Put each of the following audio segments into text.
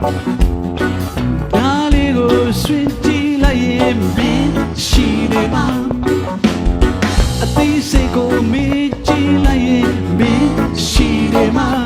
ဒါလေးကိုဆွင့်ကြည့်လိုက်ရင်မင်းရှိနေပါအသိစိတ်ကိုမေ့ကြည့်လိုက်ရင်မင်းရှိနေမှာ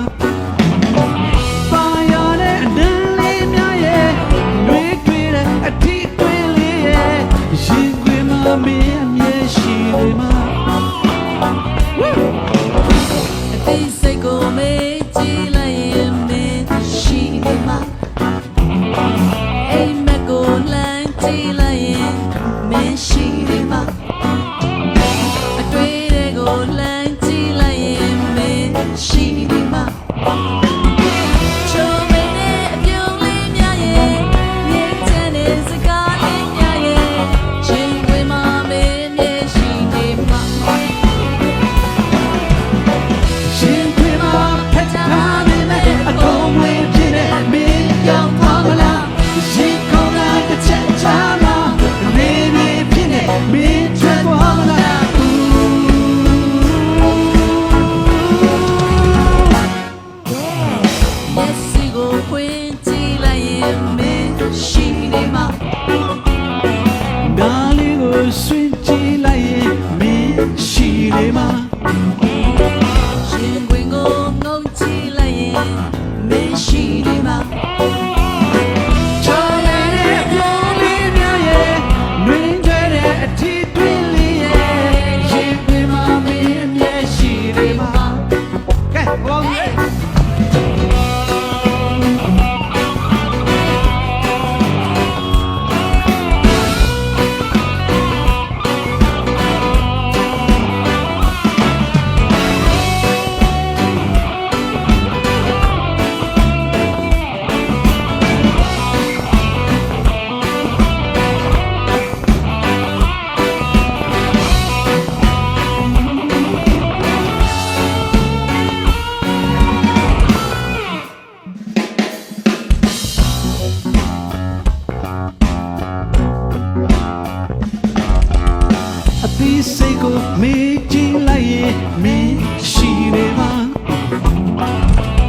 ကိုဆွင့်ကြည့်လိုက်ရင်မင်းရှိလေမှာရှင်ကွင်ကိုငုံကြည့်လိုက်ရင်မင်းရှိ မင်းရှိနေမှာ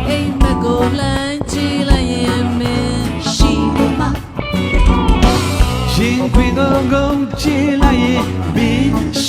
အိမ်မကိုလမ်းကြည့်လိုက်ရင်မင်းရှိနေမှာရင်ခွေကုန်ကုန်ကြည့်လိုက်ရင်မင်း